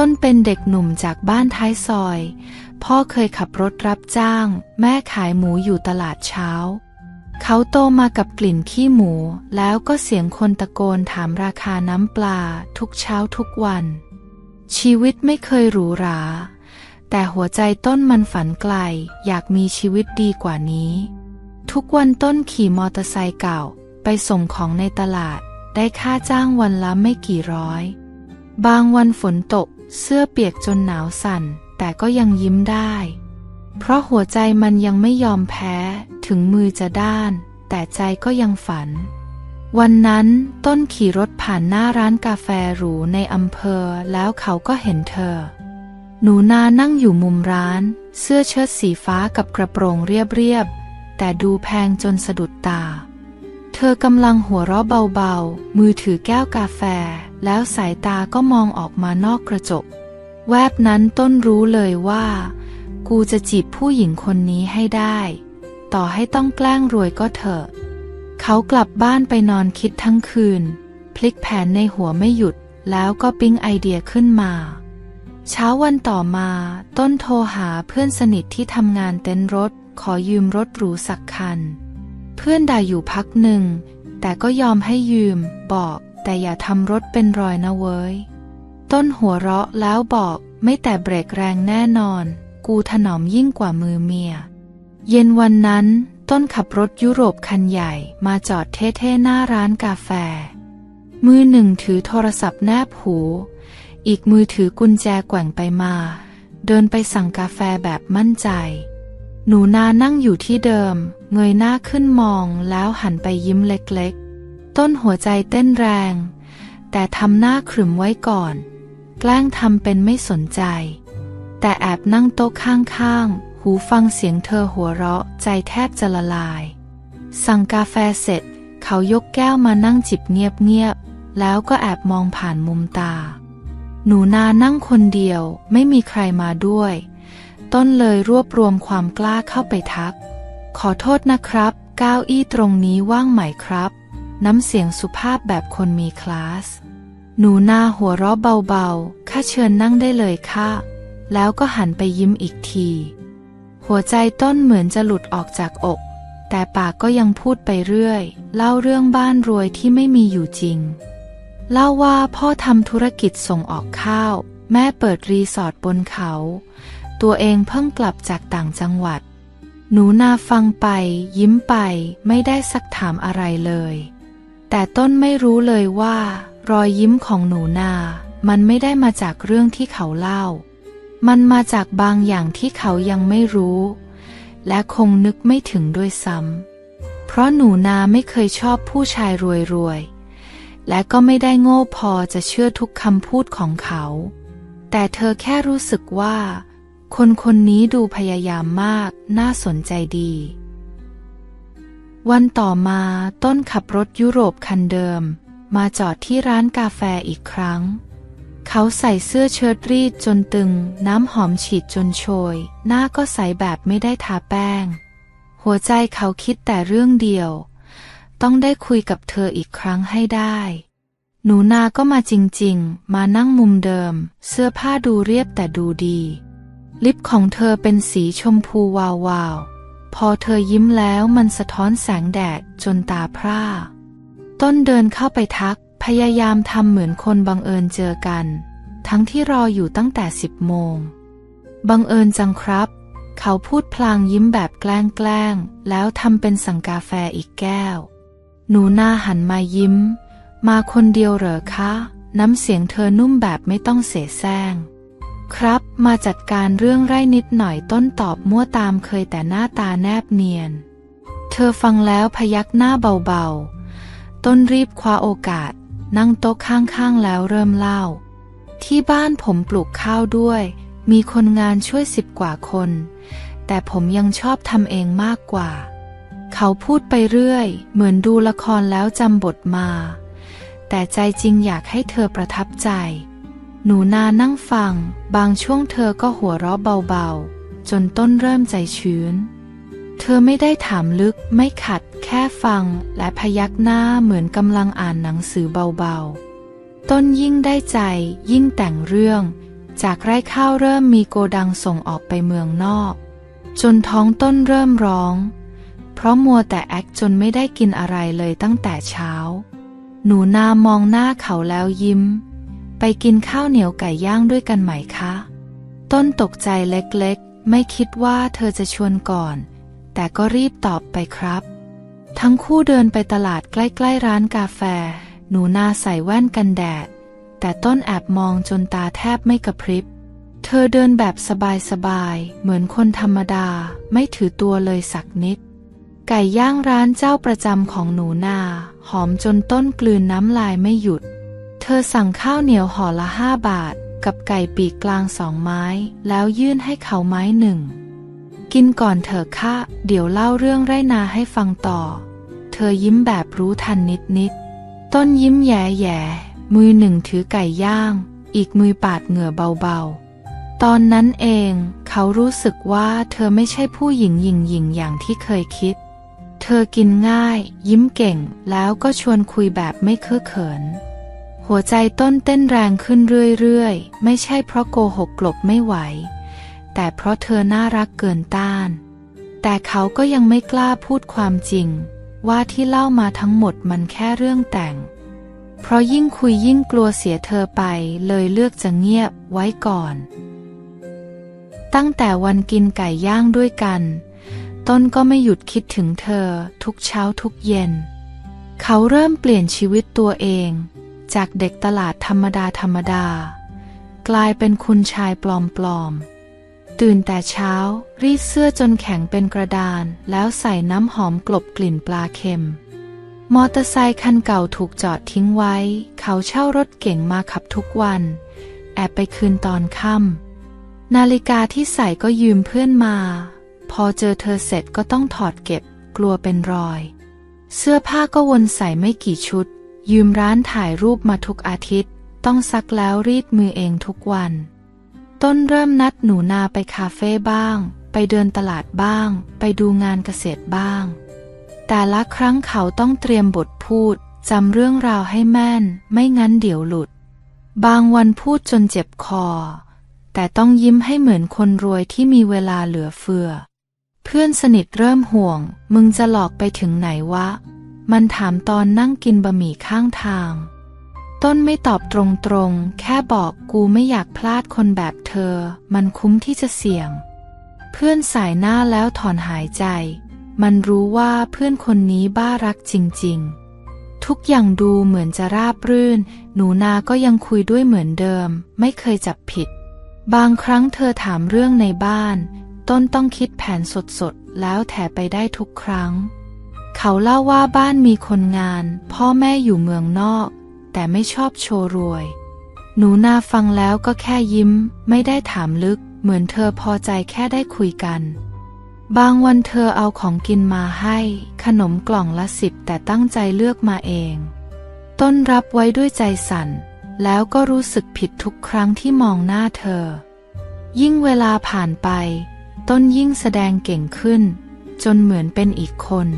ต้นเป็นเด็กหนุ่มจากบ้านท้ายซอย พ่อเคยขับรถรับจ้าง แม่ขายหมูอยู่ตลาดเช้า เขาโตมากับกลิ่นขี้หมู แล้วก็เสียงคนตะโกนถามราคาน้ำปลาทุกเช้าทุกวัน ชีวิตไม่เคยหรูหรา แต่หัวใจต้นมันฝันไกล อยากมีชีวิตดีกว่านี้ ทุกวันต้นขี่มอเตอร์ไซค์เก่า ไปส่งของในตลาด ได้ค่าจ้างวันละไม่กี่ร้อย บางวันฝนตก เสื้อเปียกจนหนาวสั่น แต่ก็ยังยิ้มได้ เพราะหัวใจมันยังไม่ยอมแพ้ ถึงมือจะด้าน แต่ใจก็ยังฝัน วันนั้นต้นขี่รถผ่านหน้าร้านกาแฟหรูในอำเภอแล้วเขาก็เห็นเธอ หนูนานั่งอยู่มุมร้าน เสื้อเชิ้ตสีฟ้ากับกระโปรงเรียบๆ แต่ดูแพงจนสะดุดตา เธอกำลังหัวเราะเบาๆ มือถือแก้วกาแฟ แล้วสายตาก็มองออกมานอกกระจก แวบนั้นต้นรู้เลยว่า กูจะจีบผู้หญิงคนนี้ให้ได้ ต่อให้ต้องแกล้งรวยก็เถอะ เขากลับบ้านไปนอนคิดทั้งคืน พลิกแผนในหัวไม่หยุด แล้วก็ปิ๊งไอเดียขึ้นมา เช้าวันต่อมา ต้นโทรหาเพื่อนสนิทที่ทำงานเต็นท์รถ ขอยืมรถหรูสักคัน เพื่อนด่าอยู่พักหนึ่ง แต่ก็ยอมให้ยืม บอก แต่อย่าทำรถเป็นรอยนะเว้ย ต้นหัวเราะแล้วบอกไม่แต่เบรกแรงแน่นอน กูถนอมยิ่งกว่ามือเมีย เย็นวันนั้น ต้นขับรถยุโรปคันใหญ่มาจอดเท่ๆหน้าร้านกาแฟ มือหนึ่งถือโทรศัพท์แนบหู อีกมือถือกุญแจแกว่งไปมา เดินไปสั่งกาแฟแบบมั่นใจ หนูนานั่งอยู่ที่เดิม เงยหน้าขึ้นมองแล้วหันไปยิ้มเล็กๆ ต้นหัวใจเต้นแรง แต่ทำหน้าขรึมไว้ก่อน แกล้งทำเป็นไม่สนใจ แต่แอบนั่งโต๊ะข้างๆ หูฟังเสียงเธอหัวเราะใจแทบจะละลาย สั่งกาแฟเสร็จ เขายกแก้วมานั่งจิบเงียบๆ แล้วก็แอบมองผ่านมุมตา หนูนานั่งคนเดียวไม่มีใครมาด้วย ต้นเลยรวบรวมความกล้าเข้าไปทัก ขอโทษนะครับ เก้าอี้ตรงนี้ว่างไหมครับ น้ำเสียงสุภาพแบบคนมีคลาส หนูนาหัวเราะเบาๆ ข้าเชิญนั่งได้เลยค่ะ แล้วก็หันไปยิ้มอีกที หัวใจต้นเหมือนจะหลุดออกจากอก แต่ปากก็ยังพูดไปเรื่อย เล่าเรื่องบ้านรวยที่ไม่มีอยู่จริง เล่าว่าพ่อทำธุรกิจส่งออกข้าว แม่เปิดรีสอร์ทบนเขา ตัวเองเพิ่งกลับจากต่างจังหวัด หนูนาฟังไป ยิ้มไป ไม่ได้สักถามอะไรเลย แต่ต้นไม่รู้เลยว่า รอยยิ้มของหนูนา มันไม่ได้มาจากเรื่องที่เขาเล่า มันมาจากบางอย่างที่เขายังไม่รู้ และคงนึกไม่ถึงด้วยซ้ำ เพราะหนูนาไม่เคยชอบผู้ชายรวยๆ และก็ไม่ได้โง่พอจะเชื่อทุกคำพูดของเขา แต่เธอแค่รู้สึกว่า คนคนนี้ดูพยายามมาก น่าสนใจดี วันต่อมาต้นขับรถยุโรปคันเดิม มาจอดที่ร้านกาแฟอีกครั้ง เขาใส่เสื้อเชิ้ตรีดจนตึง น้ำหอมฉีดจนโชย หน้าก็ใสแบบไม่ได้ทาแป้ง หัวใจเขาคิดแต่เรื่องเดียว ต้องได้คุยกับเธออีกครั้งให้ได้ หนูนาก็มาจริงๆ มานั่งมุมเดิม เสื้อผ้าดูเรียบแต่ดูดี ลิปของเธอเป็นสีชมพูวาวๆ พอเธอยิ้มแล้วมันสะท้อนแสงแดดจนตาพร่า ต้นเดินเข้าไปทัก พยายามทำเหมือนคนบังเอิญเจอกัน ทั้งที่รออยู่ตั้งแต่สิบโมง บังเอิญจังครับ เขาพูดพลางยิ้มแบบแกล้งๆแล้วทำเป็นสั่งกาแฟอีกแก้ว หนูหน้าหันมายิ้ม มาคนเดียวเหรอคะ น้ำเสียงเธอนุ่มแบบไม่ต้องเสแสร้ง ครับ มาจัดการเรื่องไร่นิดหน่อยต้นตอบมั่วตามเคยแต่หน้าตาแนบเนียน เธอฟังแล้วพยักหน้าเบาๆ ต้นรีบคว้าโอกาส นั่งโต๊ะข้างๆแล้วเริ่มเล่า ที่บ้านผมปลูกข้าวด้วย มีคนงานช่วยสิบกว่าคน แต่ผมยังชอบทำเองมากกว่า เขาพูดไปเรื่อย เหมือนดูละครแล้วจำบทมา แต่ใจจริงอยากให้เธอประทับใจ หนูนานั่งฟัง บางช่วงเธอก็หัวเราะเบาๆ จนต้นเริ่มใจชื้น เธอไม่ได้ถามลึกไม่ขัดแค่ฟังและพยักหน้าเหมือนกำลังอ่านหนังสือเบาๆ ต้นยิ่งได้ใจยิ่งแต่งเรื่อง จากไร่ข้าวเริ่มมีโกดังส่งออกไปเมืองนอก จนท้องต้นเริ่มร้อง เพราะมัวแต่แอคจนไม่ได้กินอะไรเลยตั้งแต่เช้า หนูนามองหน้าเขาแล้วยิ้ม ไปกินข้าวเหนียวไก่ย่างด้วยกันไหมคะ ต้นตกใจเล็กๆ ไม่คิดว่าเธอจะชวนก่อน แต่ก็รีบตอบไปครับ ทั้งคู่เดินไปตลาดใกล้ๆร้านกาแฟ หนูนาใส่แว่นกันแดด แต่ต้นแอบมองจนตาแทบไม่กระพริบ เธอเดินแบบสบายๆ เหมือนคนธรรมดา ไม่ถือตัวเลยสักนิด ไก่ย่างร้านเจ้าประจำของหนูนา หอมจนต้นกลืนน้ำลายไม่หยุด ธอสั่งข้าวเหนียวห่อละห้าบาท กับไก่ปีกกลางสองไม้ แล้วยื่นให้เขาไม้หนึ่ง กินก่อนเถอะค่ะ เดี๋ยวเล่าเรื่องไรนาให้ฟังต่อ เธอยิ้มแบบรู้ทันนิดนิด ต้นยิ้มแย่แย่มือหนึ่งถือไก่ย่าง อีกมือปาดเหงื่อเบาๆ ตอนนั้นเองเขารู้สึกว่าเธอไม่ใช่ผู้หญิงหญิงหญิงอย่างที่เคยคิด เธอกินง่าย ยิ้มเก่งแล้วก็ชวนคุยแบบไม่เคอะเขิน หัวใจต้นเต้นแรงขึ้นเรื่อยๆ ไม่ใช่เพราะโกหกกลบไม่ไหว แต่เพราะเธอน่ารักเกินต้าน แต่เขาก็ยังไม่กล้าพูดความจริง ว่าที่เล่ามาทั้งหมดมันแค่เรื่องแต่ง เพราะยิ่งคุยยิ่งกลัวเสียเธอไปเลยเลือกจะเงียบไว้ก่อน ตั้งแต่วันกินไก่ย่างด้วยกัน ต้นก็ไม่หยุดคิดถึงเธอทุกเช้าทุกเย็น เขาเริ่มเปลี่ยนชีวิตตัวเอง จากเด็กตลาดธรรมดาธรรมดา กลายเป็นคุณชายปลอมๆ ตื่นแต่เช้า รีดเสื้อจนแข็งเป็นกระดาน แล้วใส่น้ำหอมกลบกลิ่นปลาเค็ม มอเตอร์ไซคันเก่าถูกจอดทิ้งไว้ เขาเช่ารถเก่งมาขับทุกวัน แอบไปคืนตอนค่ำนาฬิกาที่ใส่ก็ยืมเพื่อนมา พอเจอเธอเสร็จก็ต้องถอดเก็บ กลัวเป็นรอย เสื้อผ้าก็วนใส่ไม่กี่ชุด ยืมร้านถ่ายรูปมาทุกอาทิตย์ ต้องซักแล้วรีดมือเองทุกวัน ต้นเริ่มนัดหนูนาไปคาเฟ่บ้าง ไปเดินตลาดบ้าง ไปดูงานเกษตรบ้าง แต่ละครั้งเขาต้องเตรียมบทพูดจำเรื่องราวให้แม่น ไม่งั้นเดี๋ยวหลุด บางวันพูดจนเจ็บคอ แต่ต้องยิ้มให้เหมือนคนรวยที่มีเวลาเหลือเฟือ เพื่อนสนิทเริ่มห่วง มึงจะหลอกไปถึงไหนวะ มันถามตอนนั่งกินบะหมี่ข้างทาง ต้นไม่ตอบตรงๆ แค่บอกกูไม่อยากพลาดคนแบบเธอ มันคุ้มที่จะเสี่ยง เพื่อนสายหน้าแล้วถอนหายใจ มันรู้ว่าเพื่อนคนนี้บ้ารักจริงๆ ทุกอย่างดูเหมือนจะราบรื่น หนูนาก็ยังคุยด้วยเหมือนเดิม ไม่เคยจับผิด บางครั้งเธอถามเรื่องในบ้าน ต้นต้องคิดแผนสดๆ แล้วแถไปได้ทุกครั้ง เขาเล่าว่าบ้านมีคนงาน พ่อแม่อยู่เมืองนอก แต่ไม่ชอบโชว์รวย หนูนาฟังแล้วก็แค่ยิ้ม ไม่ได้ถามลึก เหมือนเธอพอใจแค่ได้คุยกัน บางวันเธอเอาของกินมาให้ ขนมกล่องละสิบแต่ตั้งใจเลือกมาเอง ต้นรับไว้ด้วยใจสั่น แล้วก็รู้สึกผิดทุกครั้งที่มองหน้าเธอ ยิ่งเวลาผ่านไป ต้นยิ่งแสดงเก่งขึ้น จนเหมือนเป็นอีกคน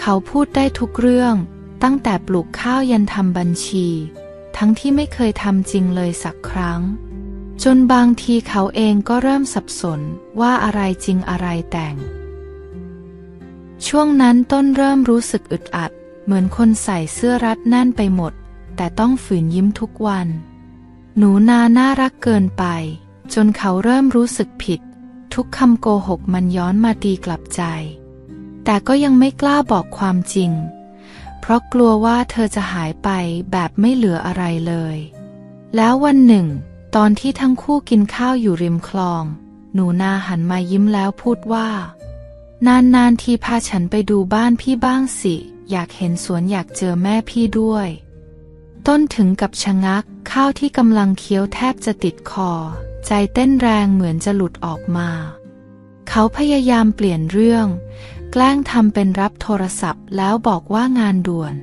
เขาพูดได้ทุกเรื่อง ตั้งแต่ปลูกข้าวยันทำบัญชี ทั้งที่ไม่เคยทำจริงเลยสักครั้ง จนบางทีเขาเองก็เริ่มสับสนว่าอะไรจริงอะไรแต่ง ช่วงนั้นต้นเริ่มรู้สึกอึดอัด เหมือนคนใส่เสื้อรัดแน่นไปหมด แต่ต้องฝืนยิ้มทุกวัน หนูนาน่ารักเกินไป จนเขาเริ่มรู้สึกผิด ทุกคำโกหกมันย้อนมาตีกลับใจ แต่ก็ยังไม่กล้าบอกความจริง เพราะกลัวว่าเธอจะหายไปแบบไม่เหลืออะไรเลย แล้ววันหนึ่ง ตอนที่ทั้งคู่กินข้าวอยู่ริมคลอง หนูนาหันมายิ้มแล้วพูดว่า นานๆทีพาฉันไปดูบ้านพี่บ้างสิ อยากเห็นสวนอยากเจอแม่พี่ด้วย ต้นถึงกับชะงัก ข้าวที่กำลังเคี้ยวแทบจะติดคอ ใจเต้นแรงเหมือนจะหลุดออกมา เขาพยายามเปลี่ยนเรื่อง แกล้งทำเป็นรับโทรศัพท์แล้วบอกว่างานด่วน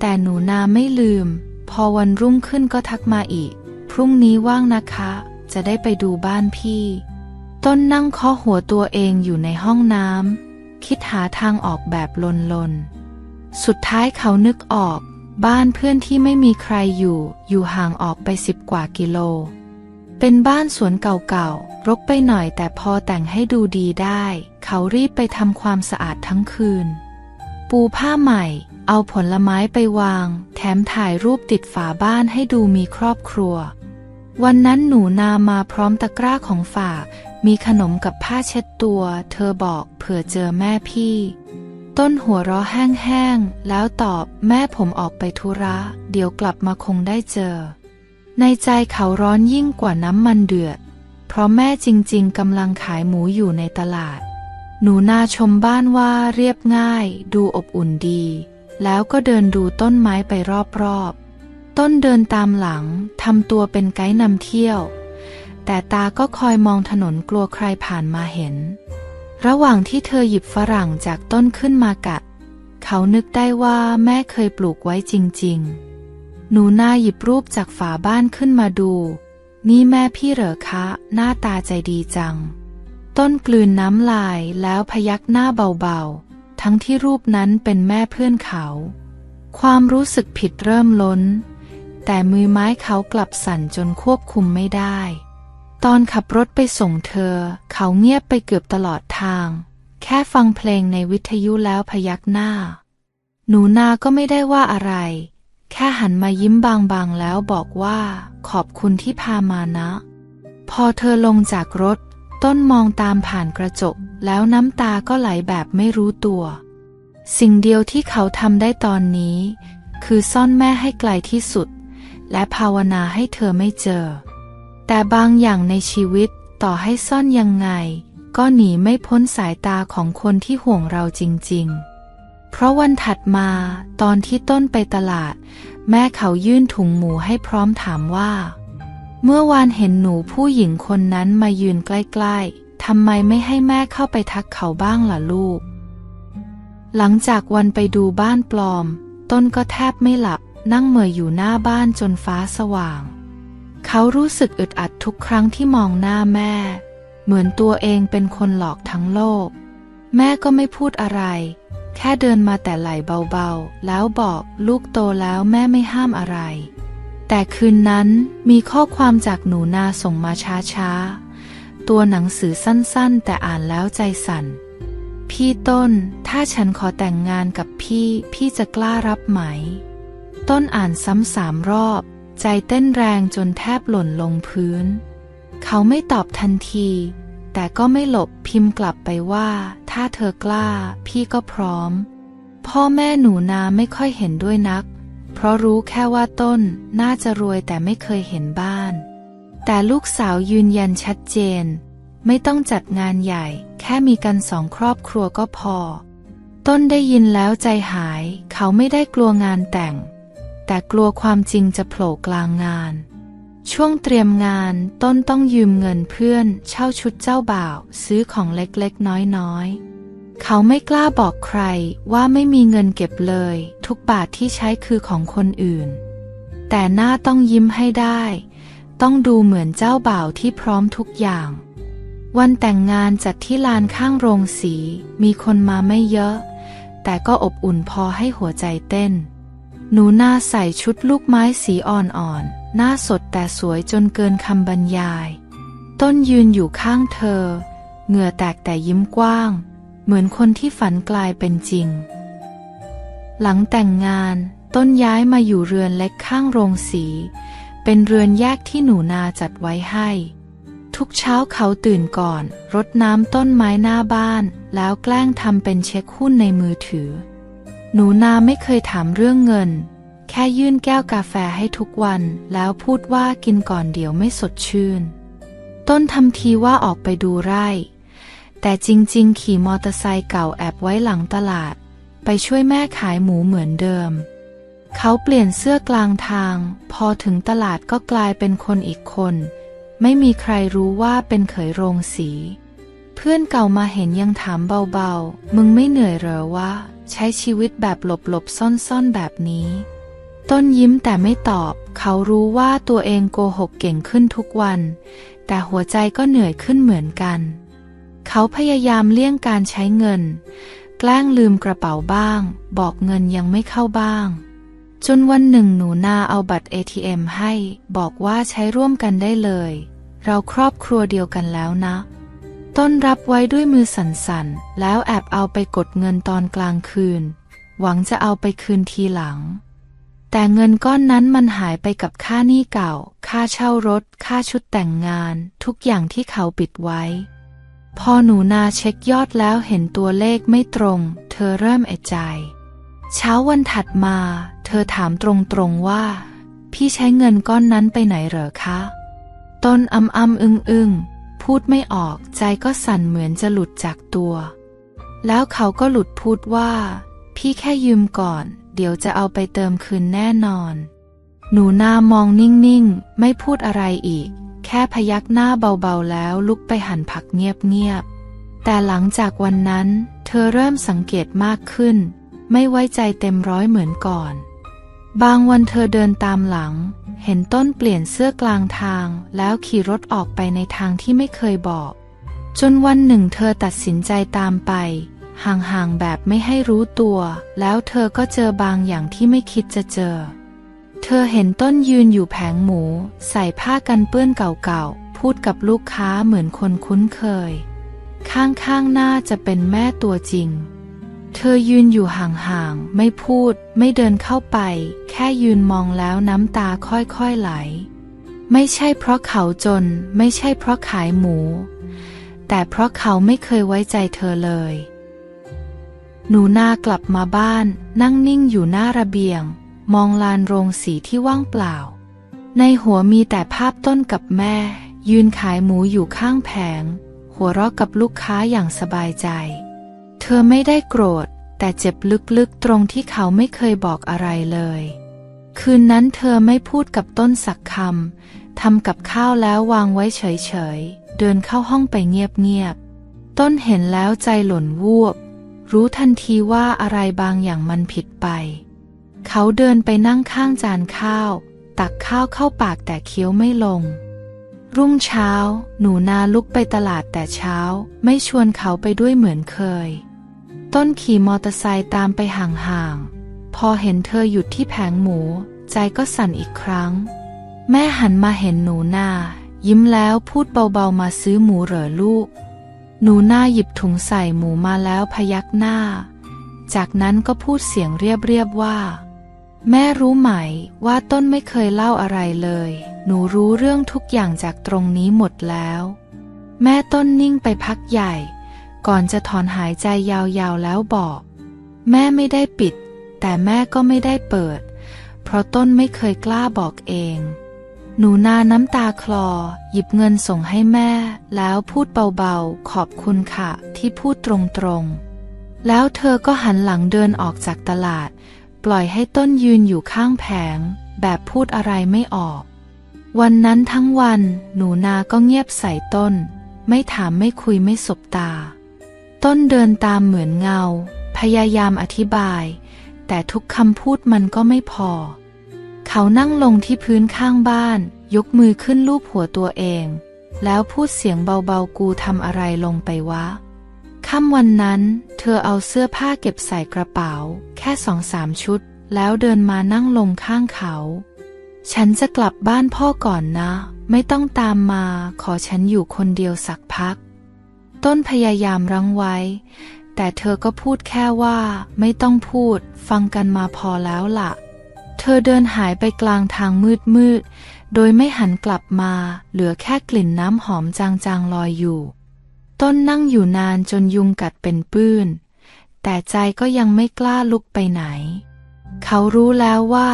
แต่หนูนาไม่ลืม พอวันรุ่งขึ้นก็ทักมาอีก พรุ่งนี้ว่างนะคะ จะได้ไปดูบ้านพี่ ต้นนั่งเคาะหัวตัวเองอยู่ในห้องน้ำคิดหาทางออกแบบลนลนสุดท้ายเขานึกออก บ้านเพื่อนที่ไม่มีใครอยู่ อยู่ห่างออกไปสิบกว่ากิโล เป็นบ้านสวนเก่าๆ รกไปหน่อยแต่พอแต่งให้ดูดีได้ เขารีบไปทำความสะอาดทั้งคืน ปูผ้าใหม่ เอาผลไม้ไปวาง แถมถ่ายรูปติดฝาบ้านให้ดูมีครอบครัว วันนั้นหนูนามาพร้อมตะกร้าของฝาก มีขนมกับผ้าเช็ดตัว เธอบอกเผื่อเจอแม่พี่ ต้นหัวเราะแห้งๆ แล้วตอบแม่ผมออกไปธุระ เดี๋ยวกลับมาคงได้เจอ ในใจเขาร้อนยิ่งกว่าน้ำมันเดือด เพราะแม่จริงๆกำลังขายหมูอยู่ในตลาด หนูนาชมบ้านว่าเรียบง่าย ดูอบอุ่นดี แล้วก็เดินดูต้นไม้ไปรอบๆ ต้นเดินตามหลังทำตัวเป็นไกด์นำเที่ยว แต่ตาก็คอยมองถนนกลัวใครผ่านมาเห็น ระหว่างที่เธอหยิบฝรั่งจากต้นขึ้นมากัด เขานึกได้ว่าแม่เคยปลูกไว้จริง ๆ หนูนาหยิบรูปจากฝาบ้านขึ้นมาดู นี่แม่พี่เหรอคะ หน้าตาใจดีจัง ต้นกลืนน้ำลายแล้วพยักหน้าเบาๆ ทั้งที่รูปนั้นเป็นแม่เพื่อนเขา ความรู้สึกผิดเริ่มล้น แต่มือไม้เขากลับสั่นจนควบคุมไม่ได้ ตอนขับรถไปส่งเธอ เขาเงียบไปเกือบตลอดทาง แค่ฟังเพลงในวิทยุแล้วพยักหน้า หนูนาก็ไม่ได้ว่าอะไร แค่หันมายิ้มบางๆแล้วบอกว่า ขอบคุณที่พามานะ พอเธอลงจากรถ ต้นมองตามผ่านกระจก แล้วน้ำตาก็ไหลแบบไม่รู้ตัว สิ่งเดียวที่เขาทำได้ตอนนี้ คือซ่อนแม่ให้ไกลที่สุด และภาวนาให้เธอไม่เจอ แต่บางอย่างในชีวิตต่อให้ซ่อนยังไง ก็หนีไม่พ้นสายตาของคนที่ห่วงเราจริง ๆ เพราะวันถัดมาตอนที่ต้นไปตลาด แม่เขายื่นถุงหมูให้พร้อมถามว่า เมื่อวานเห็นหนูผู้หญิงคนนั้นมายืนใกล้ ๆทำไมไม่ให้แม่เข้าไปทักเขาบ้างล่ะลูก หลังจากวันไปดูบ้านปลอม ต้นก็แทบไม่หลับนั่งเหม่ออยู่หน้าบ้านจนฟ้าสว่าง เขารู้สึกอึดอัดทุกครั้งที่มองหน้าแม่ เหมือนตัวเองเป็นคนหลอกทั้งโลก แม่ก็ไม่พูดอะไร แค่เดินมาแต่ไหลเบาๆ แล้วบอกลูกโตแล้วแม่ไม่ห้ามอะไร แต่คืนนั้นมีข้อความจากหนูนาส่งมาช้าๆ ตัวหนังสือสั้นๆ แต่อ่านแล้วใจสั่น พี่ต้น ถ้าฉันขอแต่งงานกับพี่ พี่จะกล้ารับไหม ต้นอ่านซ้ำสามรอบ ใจเต้นแรงจนแทบหล่นลงพื้น เขาไม่ตอบทันที แต่ก็ไม่หลบพิมพ์กลับไปว่า ถ้าเธอกล้า พี่ก็พร้อม พ่อแม่หนูนาไม่ค่อยเห็นด้วยนัก เพราะรู้แค่ว่าต้นน่าจะรวยแต่ไม่เคยเห็นบ้าน แต่ลูกสาวยืนยันชัดเจน ไม่ต้องจัดงานใหญ่ แค่มีกันสองครอบครัวก็พอ ต้นได้ยินแล้วใจหาย เขาไม่ได้กลัวงานแต่ง แต่กลัวความจริงจะโผล่กลางงาน ช่วงเตรียมงานต้นต้องยืมเงินเพื่อน เช่าชุดเจ้าบ่าว ซื้อของเล็กๆ น้อยๆ เขาไม่กล้าบอกใครว่าไม่มีเงินเก็บเลย ทุกบาทที่ใช้คือของคนอื่น แต่หน้าต้องยิ้มให้ได้ ต้องดูเหมือนเจ้าบ่าวที่พร้อมทุกอย่าง วันแต่งงานจัดที่ลานข้างโรงสี มีคนมาไม่เยอะ แต่ก็อบอุ่นพอให้หัวใจเต้น หนูนาใส่ชุดลูกไม้สีอ่อนๆ หน้าสดแต่สวยจนเกินคำบรรยาย ต้นยืนอยู่ข้างเธอ เหงื่อแตกแต่ยิ้มกว้าง เหมือนคนที่ฝันกลายเป็นจริง หลังแต่งงานต้นย้ายมาอยู่เรือนเล็กข้างโรงสี เป็นเรือนแยกที่หนูนาจัดไว้ให้ ทุกเช้าเขาตื่นก่อน รดน้ำต้นไม้หน้าบ้าน แล้วแกล้งทำเป็นเช็คหุ้นในมือถือ หนูนาไม่เคยถามเรื่องเงิน แค่ยื่นแก้วกาแฟให้ทุกวัน แล้วพูดว่ากินก่อนเดี๋ยวไม่สดชื่น ต้นทำทีว่าออกไปดูไร่ แต่จริงๆ ขี่มอเตอร์ไซค์เก่าแอบไว้หลังตลาด ไปช่วยแม่ขายหมูเหมือนเดิม เขาเปลี่ยนเสื้อกลางทาง พอถึงตลาดก็กลายเป็นคนอีกคน ไม่มีใครรู้ว่าเป็นเขยโรงสี เพื่อนเก่ามาเห็นยังถามเบาๆ มึงไม่เหนื่อยเหรอวะใช้ชีวิตแบบหลบๆซ่อนๆแบบนี้ ต้นยิ้มแต่ไม่ตอบ เขารู้ว่าตัวเองโกหกเก่งขึ้นทุกวัน แต่หัวใจก็เหนื่อยขึ้นเหมือนกัน เขาพยายามเลี่ยงการใช้เงิน แกล้งลืมกระเป๋าบ้าง บอกเงินยังไม่เข้าบ้าง จนวันหนึ่งหนูนาเอาบัตร ATM ให้ บอกว่าใช้ร่วมกันได้เลย เราครอบครัวเดียวกันแล้วนะ ต้นรับไว้ด้วยมือสั่นๆ แล้วแอบเอาไปกดเงินตอนกลางคืน หวังจะเอาไปคืนทีหลัง แต่เงินก้อนนั้นมันหายไปกับค่าหนี้เก่า ค่าเช่ารถ ค่าชุดแต่งงาน ทุกอย่างที่เขาปิดไว้ พอหนูนาเช็คยอดแล้วเห็นตัวเลขไม่ตรง เธอเริ่มเอใจ เช้าวันถัดมา เธอถามตรงๆว่า พี่ใช้เงินก้อนนั้นไปไหนเหรอคะ ต้นอำอำอึงอึงพูดไม่ออกใจก็สั่นเหมือนจะหลุดจากตัว แล้วเขาก็หลุดพูดว่า พี่แค่ยืมก่อน เดี๋ยวจะเอาไปเติมคืนแน่นอน หนูนามองนิ่งๆ ไม่พูดอะไรอีก แค่พยักหน้าเบาๆแล้วลุกไปหั่นผักเงียบๆ แต่หลังจากวันนั้น เธอเริ่มสังเกตมากขึ้น ไม่ไว้ใจเต็มร้อยเหมือนก่อน บางวันเธอเดินตามหลัง เห็นต้นเปลี่ยนเสื้อกลางทาง แล้วขี่รถออกไปในทางที่ไม่เคยบอก จนวันหนึ่งเธอตัดสินใจตามไป ห่างๆแบบไม่ให้รู้ตัว แล้วเธอก็เจอบางอย่างที่ไม่คิดจะเจอ เธอเห็นต้นยืนอยู่แผงหมู ใส่ผ้ากันเปื้อนเก่าๆ พูดกับลูกค้าเหมือนคนคุ้นเคย ข้างๆหน้าจะเป็นแม่ตัวจริง เธอยืนอยู่ห่างๆ ไม่พูด ไม่เดินเข้าไป แค่ยืนมองแล้วน้ำตาค่อยๆไหล ไม่ใช่เพราะเขาจน ไม่ใช่เพราะขายหมู แต่เพราะเขาไม่เคยไว้ใจเธอเลย หนูนากลับมาบ้าน นั่งนิ่งอยู่หน้าระเบียง มองลานโรงสีที่ว่างเปล่า ในหัวมีแต่ภาพต้นกับแม่ ยืนขายหมูอยู่ข้างแผง หัวเราะกับลูกค้าอย่างสบายใจ เธอไม่ได้โกรธ แต่เจ็บลึกๆตรงที่เขาไม่เคยบอกอะไรเลย คืนนั้นเธอไม่พูดกับต้นสักคำทำกับข้าวแล้ววางไว้เฉยๆเดินเข้าห้องไปเงียบๆต้นเห็นแล้วใจหล่นวูบ รู้ทันทีว่าอะไรบางอย่างมันผิดไป เขาเดินไปนั่งข้างจานข้าว ตักข้าวเข้าปากแต่เคี้ยวไม่ลง รุ่งเช้า หนูนาลุกไปตลาดแต่เช้า ไม่ชวนเขาไปด้วยเหมือนเคย ต้นขี่มอเตอร์ไซค์ตามไปห่างๆ พอเห็นเธอหยุดที่แผงหมู ใจก็สั่นอีกครั้ง แม่หันมาเห็นหนูนายิ้มแล้วพูดเบาๆมาซื้อหมูเหรอลูก หนูหน้าหยิบถุงใส่หมูมาแล้วพยักหน้า จากนั้นก็พูดเสียงเรียบๆว่า แม่รู้ไหมว่าต้นไม่เคยเล่าอะไรเลย หนูรู้เรื่องทุกอย่างจากตรงนี้หมดแล้ว แม่ต้นนิ่งไปพักใหญ่ ก่อนจะถอนหายใจยาวๆแล้วบอก แม่ไม่ได้ปิด แต่แม่ก็ไม่ได้เปิด เพราะต้นไม่เคยกล้าบอกเอง หนูนาน้ำตาคลอ หยิบเงินส่งให้แม่ แล้วพูดเบาๆ ขอบคุณค่ะ ที่พูดตรงๆ แล้วเธอก็หันหลังเดินออกจากตลาด ปล่อยให้ต้นยืนอยู่ข้างแผง แบบพูดอะไรไม่ออก วันนั้นทั้งวัน หนูนาก็เงียบใส่ต้น ไม่ถามไม่คุยไม่สบตา ต้นเดินตามเหมือนเงา พยายามอธิบาย แต่ทุกคำพูดมันก็ไม่พอ เขานั่งลงที่พื้นข้างบ้าน ยกมือขึ้นลูบหัวตัวเอง แล้วพูดเสียงเบาๆกูทำอะไรลงไปวะค่ำวันนั้น เธอเอาเสื้อผ้าเก็บใส่กระเป๋า แค่สองสามชุด แล้วเดินมานั่งลงข้างเขา ฉันจะกลับบ้านพ่อก่อนนะ ไม่ต้องตามมา ขอฉันอยู่คนเดียวสักพัก ต้นพยายามรั้งไว้ แต่เธอก็พูดแค่ว่า ไม่ต้องพูด ฟังกันมาพอแล้วล่ะ เธอเดินหายไปกลางทางมืดมืดๆโดยไม่หันกลับมา เหลือแค่กลิ่นน้ำหอมจางๆลอยอยู่ ต้นนั่งอยู่นานจนยุงกัดเป็นปื้น แต่ใจก็ยังไม่กล้าลุกไปไหน เขารู้แล้วว่า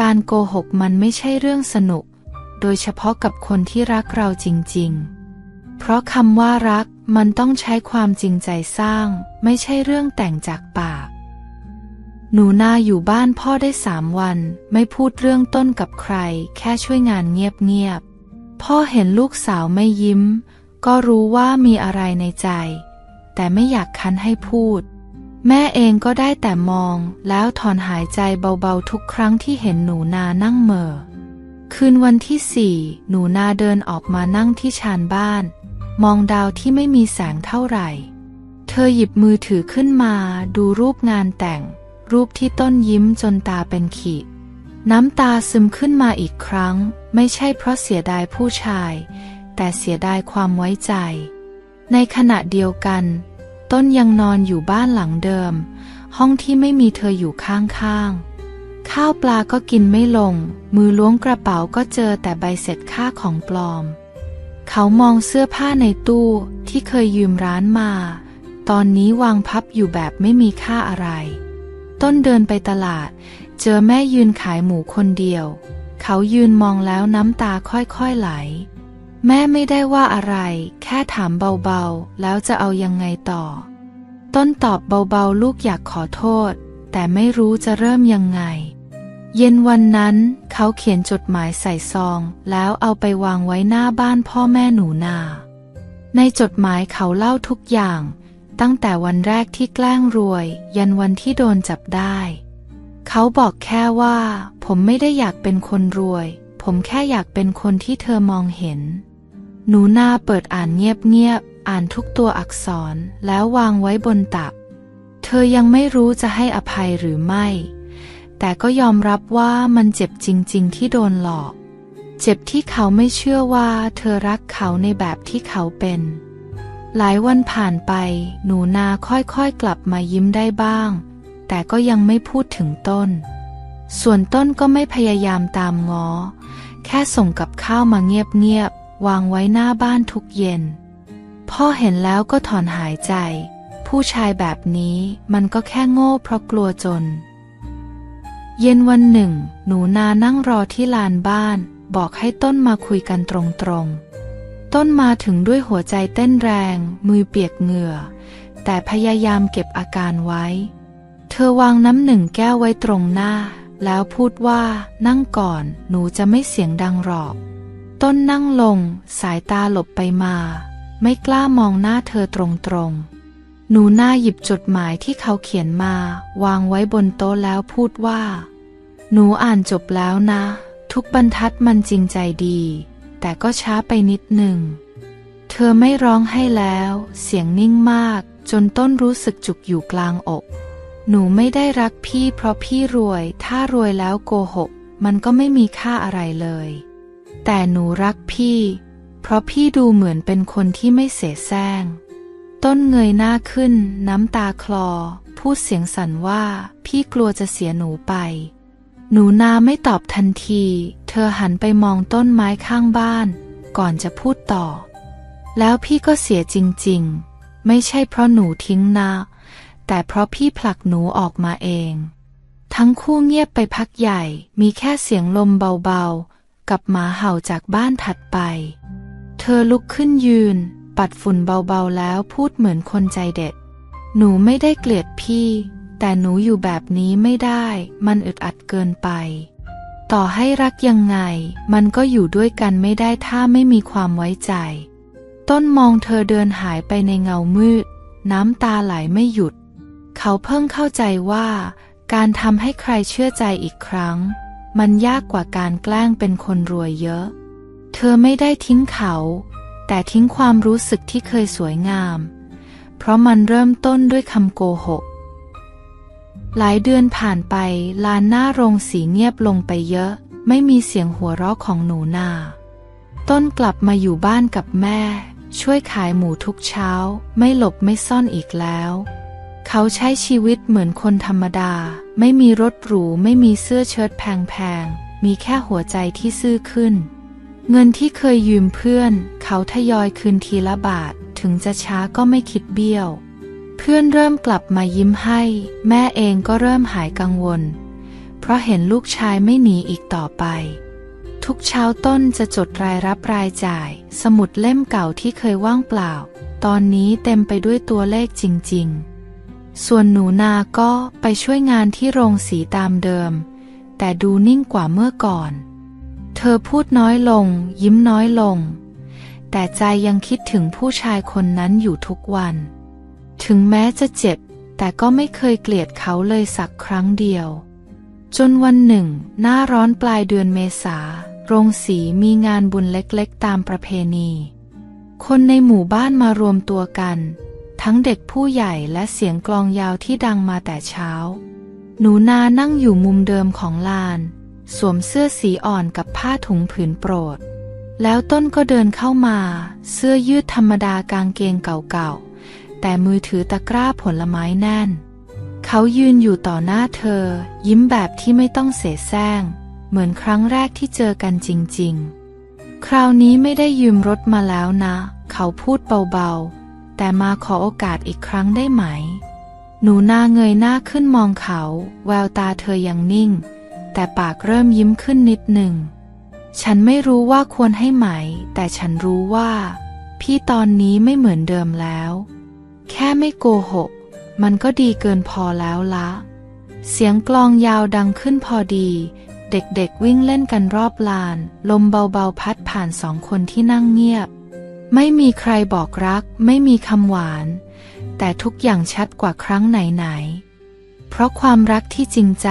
การโกหกมันไม่ใช่เรื่องสนุก โดยเฉพาะกับคนที่รักเราจริงๆ เพราะคำว่ารักมันต้องใช้ความจริงใจสร้าง ไม่ใช่เรื่องแต่งจากปาก หนูนาอยู่บ้านพ่อได้สามวัน ไม่พูดเรื่องต้นกับใคร แค่ช่วยงานเงียบๆ พ่อเห็นลูกสาวไม่ยิ้ม ก็รู้ว่ามีอะไรในใจ แต่ไม่อยากคันให้พูด แม่เองก็ได้แต่มอง แล้วถอนหายใจเบาๆทุกครั้งที่เห็นหนูนานั่งเมอคืนวันที่สี่หนูนาเดินออกมานั่งที่ชานบ้าน มองดาวที่ไม่มีแสงเท่าไหร่ เธอหยิบมือถือขึ้นมาดูรูปงานแต่ง รูปที่ต้นยิ้มจนตาเป็นขีดน้ำตาซึมขึ้นมาอีกครั้ง ไม่ใช่เพราะเสียดายผู้ชาย แต่เสียดายความไว้ใจ ในขณะเดียวกัน ต้นยังนอนอยู่บ้านหลังเดิม ห้องที่ไม่มีเธออยู่ข้างๆ ข้าวปลาก็กินไม่ลง มือล้วงกระเป๋าก็เจอแต่ใบเสร็จค่าของปลอม เขามองเสื้อผ้าในตู้ที่เคยยืมร้านมา ตอนนี้วางพับอยู่แบบไม่มีค่าอะไร ต้นเดินไปตลาด เจอแม่ยืนขายหมูคนเดียว เขายืนมองแล้วน้ำตาค่อยๆไหล แม่ไม่ได้ว่าอะไร แค่ถามเบาๆ แล้วจะเอายังไงต่อ ต้นตอบเบาๆ ลูกอยากขอโทษ แต่ไม่รู้จะเริ่มยังไง เย็นวันนั้น เขาเขียนจดหมายใส่ซอง แล้วเอาไปวางไว้หน้าบ้านพ่อแม่หนูนา ในจดหมายเขาเล่าทุกอย่าง ตั้งแต่วันแรกที่แกล้งรวย ยันวันที่โดนจับได้ เขาบอกแค่ว่า ผมไม่ได้อยากเป็นคนรวย ผมแค่อยากเป็นคนที่เธอมองเห็น หนูนาเปิดอ่านเงียบๆ อ่านทุกตัวอักษรแล้ววางไว้บนตัก เธอยังไม่รู้จะให้อภัยหรือไม่ แต่ก็ยอมรับว่ามันเจ็บจริง ๆ ที่โดนหลอก เจ็บที่เขาไม่เชื่อว่า เธอรักเขาในแบบที่เขาเป็น หลายวันผ่านไป หนูนาค่อยๆกลับมายิ้มได้บ้าง แต่ก็ยังไม่พูดถึงต้น ส่วนต้นก็ไม่พยายามตามง้อ แค่ส่งกับข้าวมาเงียบๆ วางไว้หน้าบ้านทุกเย็น พ่อเห็นแล้วก็ถอนหายใจ ผู้ชายแบบนี้มันก็แค่โง่เพราะกลัวจน เย็นวันหนึ่ง หนูนานั่งรอที่ลานบ้าน บอกให้ต้นมาคุยกันตรงๆ ต้นมาถึงด้วยหัวใจเต้นแรง มือเปียกเหงื่อ แต่พยายามเก็บอาการไว้ เธอวางน้ำหนึ่งแก้วไว้ตรงหน้า แล้วพูดว่านั่งก่อนหนูจะไม่เสียงดังหรอก ต้นนั่งลง สายตาหลบไปมา ไม่กล้ามองหน้าเธอตรงๆ หนูหน้าหยิบจดหมายที่เขาเขียนมา วางไว้บนโต๊ะแล้วพูดว่า หนูอ่านจบแล้วนะ ทุกบรรทัดมันจริงใจดี แต่ก็ช้าไปนิดหนึ่ง เธอไม่ร้องให้แล้ว เสียงนิ่งมาก จนต้นรู้สึกจุกอยู่กลางอก หนูไม่ได้รักพี่เพราะพี่รวย ถ้ารวยแล้วโกหก มันก็ไม่มีค่าอะไรเลย แต่หนูรักพี่ เพราะพี่ดูเหมือนเป็นคนที่ไม่เสแสร้ง ต้นเงยหน้าขึ้น น้ำตาคลอ พูดเสียงสั่นว่า พี่กลัวจะเสียหนูไป หนูนาไม่ตอบทันที เธอหันไปมองต้นไม้ข้างบ้าน ก่อนจะพูดต่อ แล้วพี่ก็เสียจริงๆ ไม่ใช่เพราะหนูทิ้งนาแต่เพราะพี่ผลักหนูออกมาเอง ทั้งคู่เงียบไปพักใหญ่ มีแค่เสียงลมเบาๆ กับหมาเห่าจากบ้านถัดไป เธอลุกขึ้นยืน ปัดฝุ่นเบาๆแล้วพูดเหมือนคนใจเด็ด หนูไม่ได้เกลียดพี่ แต่หนูอยู่แบบนี้ไม่ได้ มันอึดอัดเกินไป ต่อให้รักยังไง มันก็อยู่ด้วยกันไม่ได้ถ้าไม่มีความไว้ใจ ต้นมองเธอเดินหายไปในเงามืด น้ำตาไหลไม่หยุด เขาเพิ่งเข้าใจว่า การทำให้ใครเชื่อใจอีกครั้ง มันยากกว่าการแกล้งเป็นคนรวยเยอะ เธอไม่ได้ทิ้งเขา แต่ทิ้งความรู้สึกที่เคยสวยงาม เพราะมันเริ่มต้นด้วยคำโกหก หลายเดือนผ่านไปลานหน้าโรงสีเงียบลงไปเยอะ ไม่มีเสียงหัวเราะของหนูนา ต้นกลับมาอยู่บ้านกับแม่ ช่วยขายหมูทุกเช้า ไม่หลบไม่ซ่อนอีกแล้ว เขาใช้ชีวิตเหมือนคนธรรมดา ไม่มีรถหรูไม่มีเสื้อเชิ้ตแพงๆ มีแค่หัวใจที่ซื่อขึ้น เงินที่เคยยืมเพื่อน เขาทยอยคืนทีละบาท ถึงจะช้าก็ไม่คิดเบี้ยว เพื่อนเริ่มกลับมายิ้มให้ แม่เองก็เริ่มหายกังวล เพราะเห็นลูกชายไม่หนีอีกต่อไป ทุกเช้าต้นจะจดรายรับรายจ่าย สมุดเล่มเก่าที่เคยว่างเปล่า ตอนนี้เต็มไปด้วยตัวเลขจริง ๆ ส่วนหนูนาก็ไปช่วยงานที่โรงสีตามเดิม แต่ดูนิ่งกว่าเมื่อก่อน เธอพูดน้อยลง ยิ้มน้อยลง แต่ใจยังคิดถึงผู้ชายคนนั้นอยู่ทุกวัน ถึงแม้จะเจ็บ แต่ก็ไม่เคยเกลียดเขาเลยสักครั้งเดียว จนวันหนึ่ง หน้าร้อนปลายเดือนเมษา โรงสีมีงานบุญเล็กๆ ตามประเพณี คนในหมู่บ้านมารวมตัวกัน ทั้งเด็กผู้ใหญ่และเสียงกลองยาวที่ดังมาแต่เช้า หนูนานั่งอยู่มุมเดิมของลาน สวมเสื้อสีอ่อนกับผ้าถุงผืนโปรด แล้วต้นก็เดินเข้ามา เสื้อยืดธรรมดากางเกงเก่าๆ แต่มือถือตะกร้าผลไม้แน่น เขายืนอยู่ต่อหน้าเธอ ยิ้มแบบที่ไม่ต้องเสแสร้ง เหมือนครั้งแรกที่เจอกันจริง ๆ คราวนี้ไม่ได้ยืมรถมาแล้วนะ เขาพูดเบาๆ แต่มาขอโอกาสอีกครั้งได้ไหม หนูนาเงยหน้าขึ้นมองเขา แววตาเธอยังนิ่ง แต่ปากเริ่มยิ้มขึ้นนิดหนึ่ง ฉันไม่รู้ว่าควรให้ไหม แต่ฉันรู้ว่า พี่ตอนนี้ไม่เหมือนเดิมแล้ว แค่ไม่โกหก มันก็ดีเกินพอแล้วละ เสียงกลองยาวดังขึ้นพอดี เด็กๆวิ่งเล่นกันรอบลาน ลมเบาๆพัดผ่านสองคนที่นั่งเงียบ ไม่มีใครบอกรัก ไม่มีคำหวาน แต่ทุกอย่างชัดกว่าครั้งไหนๆ เพราะความรักที่จริงใจ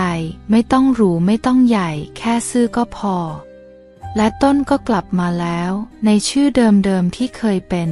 ไม่ต้องหรูไม่ต้องใหญ่ แค่ซื่อก็พอ และต้นก็กลับมาแล้ว ในชื่อเดิมๆที่เคยเป็น